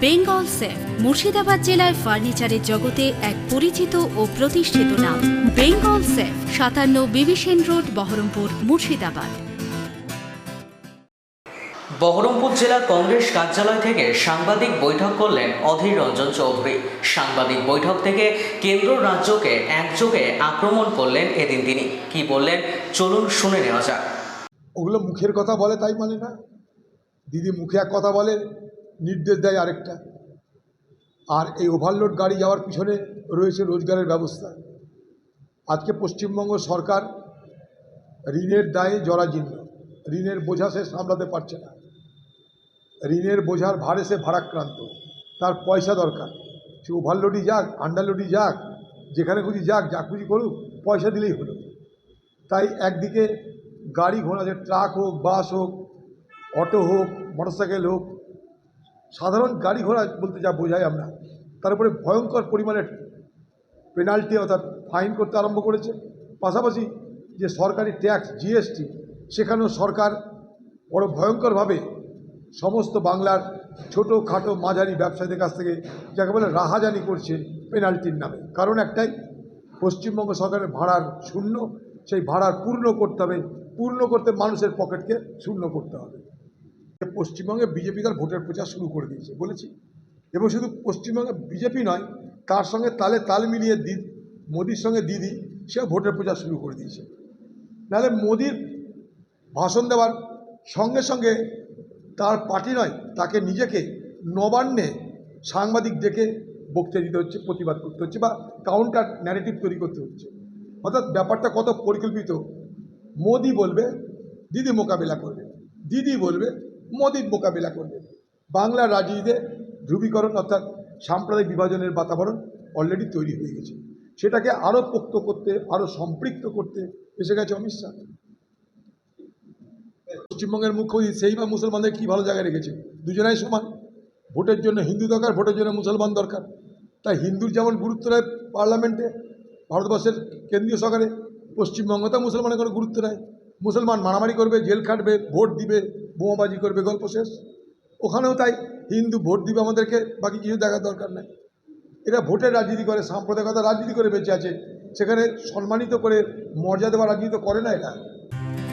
Bengal safe Murshidabad জেলায় ফার্নিচারের জগতে এক পরিচিত ও প্রতিষ্ঠিত নাম। বেঙ্গল সেফ সাতান্ন বিবিসেন রোড বহরমপুর মুর্শিদাবাদ। বহরমপুর জেলা কংগ্রেস কার্যালয় থেকে সাংবাদিক বৈঠক করলেন অধীর রঞ্জন চৌধুরী। সাংবাদিক বৈঠক থেকে কেন্দ্র রাজ্যকে একযোগে আক্রমণ করলেন এদিন তিনি। কি বললেন? চলুন শুনে নেওয়া যাক। ওগুলো মুখের কথা বলে তাই মানে না? দিদি মুখে এক কথা বলে নির্দেশ দেয় আরেকটা। আর এই ওভারলোড গাড়ি যাওয়ার পিছনে রয়েছে রোজগারের ব্যবস্থা। আজকে পশ্চিমবঙ্গ সরকার ঋণের দায়ে জরাজীর্ণ। ঋণের বোঝা সে সামলাতে পারছে না। ঋণের বোঝার ভারে সে ভারাক্রান্ত। তার পয়সা দরকার। সে ওভারলোডই যাক আন্ডারলোডই যাক, যেখানে খুঁজি যাক, যা খুঁজি করুক, পয়সা দিলেই হলো। তাই একদিকে গাড়ি ঘোড়া যে ট্রাক হোক, বাস হোক, অটো হোক, মোটরসাইকেল হোক সাধারণ গাড়ি ঘোড়া বলতে যা বোঝাই আমরা, তার উপরে ভয়ঙ্কর পরিমাণে পেনাল্টি অর্থাৎ ফাইন করতে আরম্ভ করেছে। পাশাপাশি যে সরকারি ট্যাক্স জিএসটি সেখানেও সরকার বড় ভয়ঙ্করভাবে সমস্ত বাংলার ছোটো খাটো মাঝারি ব্যবসায়ীদের কাছ থেকে যাকে বলে রাহাজানি করছে পেনাল্টির নামে। কারণ একটাই, পশ্চিমবঙ্গ সরকারের ভাড়ার শূন্য, সেই ভাড়ার পূর্ণ করতে হবে, পূর্ণ করতে মানুষের পকেটকে শূন্য করতে হবে। পশ্চিমবঙ্গে বিজেপি তার ভোটের প্রচার শুরু করে দিয়েছে, বলেছি। এবং শুধু পশ্চিমবঙ্গে বিজেপি নয়, তার সঙ্গে তালে তাল মিলিয়ে দি, মোদির সঙ্গে দিদি, সেও ভোটের প্রচার শুরু করে দিয়েছে। নাহলে মোদির ভাষণ দেওয়ার সঙ্গে সঙ্গে তার পার্টি নয়, তাকে নিজেকে নবান্নে সাংবাদিক ডেকে বক্তৃতা দিতে হচ্ছে, প্রতিবাদ করতে হচ্ছে বা কাউন্টার ন্যারেটিভ তৈরি করতে হচ্ছে। অর্থাৎ ব্যাপারটা কত পরিকল্পিত? মোদি বলবে, দিদি মোকাবিলা করবে, দিদি বলবে মোদির মোকাবিলা করবে। বাংলার রাজনীতিতে ধ্রুবীকরণ অর্থাৎ সাম্প্রদায়িক বিভাজনের বাতাবরণ অলরেডি তৈরি হয়ে গেছে। সেটাকে আরও পোক্ত করতে আরও সম্পৃক্ত করতে এসে গেছে অমিত শাহ। পশ্চিমবঙ্গের মুখ্যমন্ত্রী সেই বা মুসলমানদের কী ভালো জায়গায় রেখেছে? দুজনাই সমান। ভোটের জন্য হিন্দু দরকার, ভোটের জন্য মুসলমান দরকার। তাই হিন্দুর যেমন গুরুত্ব নেয় পার্লামেন্টে, ভারতবর্ষের কেন্দ্রীয় সরকারে পশ্চিমবঙ্গতেও মুসলমানের কোনো গুরুত্ব নেয়। মুসলমান মারামারি করবে, জেল খাটবে, ভোট দিবে। বোমাবাজি করবে, গল্প শেষ। ওখানেও তাই হিন্দু ভোট দিবে আমাদেরকে, বাকি কিছু দেখার দরকার নেই। এরা ভোটের রাজনীতি করে, সাম্প্রদায়িকতা রাজনীতি করে বেঁচে আছে। সেখানে সম্মানিত করে মর্যাদা দেওয়া রাজনীতি করে না এরা।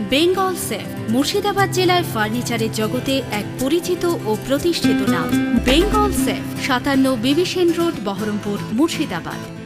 বেঙ্গল সেফ, মুর্শিদাবাদ জেলায় ফার্নিচারের জগতে এক পরিচিত ও প্রতিষ্ঠিত নাম। বেঙ্গল সেফ, সাতান্ন বিবিসেন রোড, বহরমপুর, মুর্শিদাবাদ।